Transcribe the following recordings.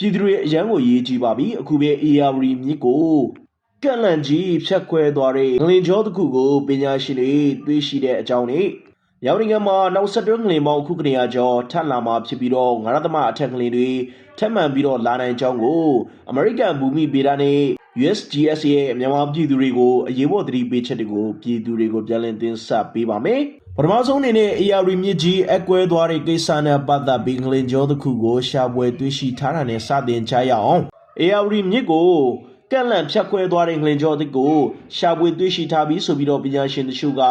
ပြည်သူတွေအရန်ကိုရေးကြည့်ပါပြီအခုပဲ AR မြစ်ကိုကန့်လန့်ကြီးဖြတ်ခွဲသွားတဲ့ငလင်ကျောတစ်ခုကိုပညာရှင်တွေတွေ့ရှိတဲ့အကြောင်းနဲ့ရောင်နိုင်ငံမှာနောက်ဆက်တွဲငလင်ပေါင်းအခုကနေရာကျော်ထပ်လာမှာဖြစ်ပြီးတော့ငါးရသမအထက်ငလင်တွေထပ်မံပြီးတော့လာနိုင်ကြောင်းကိုအမေရိကန်ဘူမိဗေဒနဲ့ USGS ရဲ့မြန်မာပြည်သူတွေကိုအရေးပေါ်သတိပေးချက်တွေကိုပြည်သူတွေကိုပြန်လည်တင်ဆက်ပေးပါမယ်။ ပထမဆုံးအနေနဲ့ AR မြစ်ကြီးအကွဲသွားတဲ့ကိစ္စနဲ့ပတ်သက်ပြီးငလင်ကျောတစ်ခုကိုရှာဖွေတွေ့ရှိထားတာနဲ့စတင်ကြရအောင်။ AR မြစ်ကိုကန့်လန့်ဖြတ်ခွဲသွားတဲ့ငလင်ကျောတစ်ကိုရှာဖွေတွေ့ရှိထားပြီးဆိုပြီးတော့ပညာရှင်တချို့က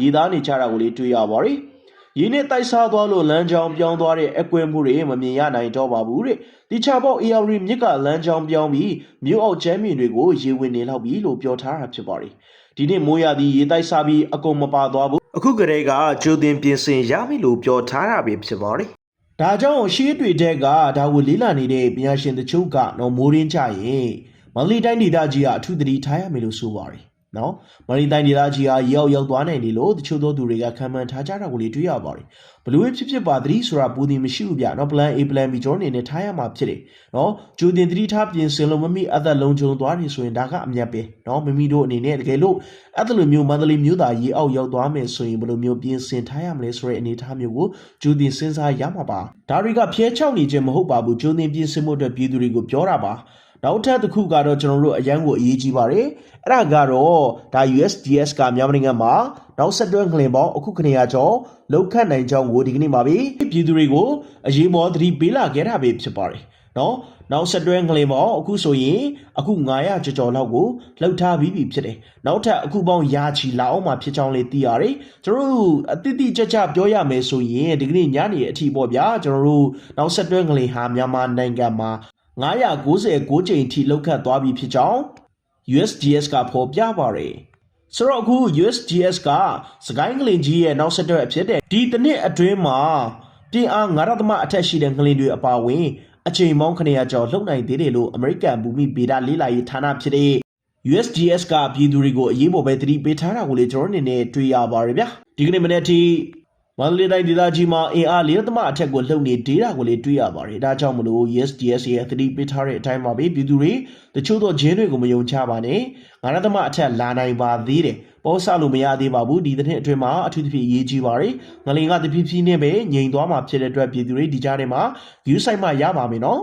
ရည်သားနေကြတာကိုလေးတွေ့ရပါတယ်။ရင်းနဲ့တိုက်စားသွားလို့လမ်းကြောင်းပြောင်းသွားတဲ့အကွဲမှုတွေမမြင်ရနိုင်တော့ပါဘူးတဲ့။ဒီချပေါက် AR မြစ်ကလမ်းကြောင်းပြောင်းပြီးမြို့အောက်ကျမ်းမြင်တွေကိုရေဝင်နေလောက်ပြီလို့ပြောထားတာဖြစ်ပါတယ်။ဒီနေ့မိုးရသည်ရေတိုက်စားပြီးအကုန်မပါသွားဘူး။ အခုကတည်းကကြိုတင်ပြင်ဆင်ရပြီလို့ပြောထားတာပဲဖြစ်ပါတယ်။ဒါကြောင့်ရှေးတွေတဲ့ကဒါကိုလေးလာနေတဲ့ပညာရှင်တချို့ကတော့မိုးရင်းကြရင်မန္တလေးတိုင်းဒေသကြီးကအထူးသတိထားရမယ်လို့ဆိုပါတယ်။ နော်မန္တလေးတိုင်းဒေသကြီးဟာရောက်ရောက်သွားနိုင်တယ်လို့တချို့သောသူတွေကခံမှန်းထားကြတာကိုလေတွေ့ရပါတယ်။ဘလို့ဖြစ်ဖြစ်ပါသတိဆိုတာပူသည်မရှိဘူးဗျ။နော် plan A plan B ကျွန်တော်အနေနဲ့ထားရမှာဖြစ်တယ်။နော်ကြိုတင်သတိထားပြင်ဆင်လို့မမိအသက်လုံးချုံသွားနေဆိုရင်ဒါကအမြတ်ပဲ။နော်မိမိတို့အနေနဲ့တကယ်လို့အဲ့ဒါလိုမျိုးမန္တလေးမြို့သားရေအောက်ရောက်သွားမယ်ဆိုရင်ဘယ်လိုမျိုးပြင်ဆင်ထားရမလဲဆိုတဲ့အနေအထားမျိုးကိုကြိုတင်စဉ်းစားရမှာပါ။ဒါတွေကဖျဲချောက်နေခြင်းမဟုတ်ပါဘူး။ကြိုတင်ပြင်ဆင်မှုအတွက်ပြည်သူတွေကိုပြောတာပါ။ နောက်ထပ်တစ်ခုကတော့ကျွန်တော်တို့အရန်ကိုအရေးကြီးပါတယ်။အဲ့ဒါကတော့ဒါ USDS ကမြန်မာနိုင်ငံမှာနောက်ဆက်တွဲငလင်ပေါင်းအခုခနေရကျော်လောက်ခတ်နိုင်ကြောင်းကိုဒီကနေ့မှာပဲပြည်သူတွေကိုအရေးပေါ်သတိပေးလာခဲ့တာပဲဖြစ်ပါတယ်။နော်နောက်ဆက်တွဲငလင်ပေါင်းအခုဆိုရင်အခု900ကျော်ကျော်လောက်ကိုလှုပ်ထားပြီးပြီဖြစ်တယ်။နောက်ထပ်အခုပေါင်းရာချီလာအောင်မှာဖြစ်ကြောင်းလေးသိရတယ်။ကျွန်တော်တို့အတိအတိကျကျပြောရမယ်ဆိုရင်ဒီကနေ့ညနေအထိပေါ့ဗျာကျွန်တော်တို့နောက်ဆက်တွဲငလင်ဟာမြန်မာနိုင်ငံမှာ 996ကြိမ်ထိလောက်ခတ်သွားပြီဖြစ်ကြောင်း USGS ကဖော်ပြပါတယ်။ဆိုတော့အခု USGS ကစကိုင်းငလင်ကြီးရဲ့နောက်ဆက်တွဲအဖြစ်တဲ့ဒီတစ်နှစ်အတွင်းမှာပြင်အား9ရသမအထက်ရှိတဲ့ငလင်တွေအပါအဝင်အချိန်ပေါင်း900ကျော်လှုပ်နိုင်သေးတယ်လို့အမေရိကန်ဘူမိဗေဒလေးလာရေးဌာနဖြစ်တဲ့ USGS ကပြည်သူတွေကိုအရေးပေါ်ပဲသတိပေးထားတာကိုလေကျွန်တော်အနေနဲ့တွေ့ရပါတယ်ဗျာဒီကနေ့မနေ့ထိ မန္တလေးတိုင်းဒေသကြီးမှာအင်အား၄သမအထက်ကိုလှုပ်နေဒေတာကိုလေတွေ့ရပါတယ်ဒါကြောင့်မလို့ USGS ရဲ့သတိပေးထားတဲ့အတိုင်းမှာပဲပြည်သူတွေတချို့သောဂျင်းတွေကိုမယုံကြပါနဲ့ငါးသမအထက်လာနိုင်ပါသေးတယ်ပေါ်ဆလို့မရသေးပါဘူးဒီတစ်နှစ်အတွင်းမှာအထူးသဖြင့်အရေးကြီးပါတယ်ငလင်ကတဖြည်းဖြည်းနဲ့ပဲငြိမ်သွားမှာဖြစ်တဲ့အတွက်ပြည်သူတွေဒီကြားထဲမှာ view site မှာရပါမယ်နော်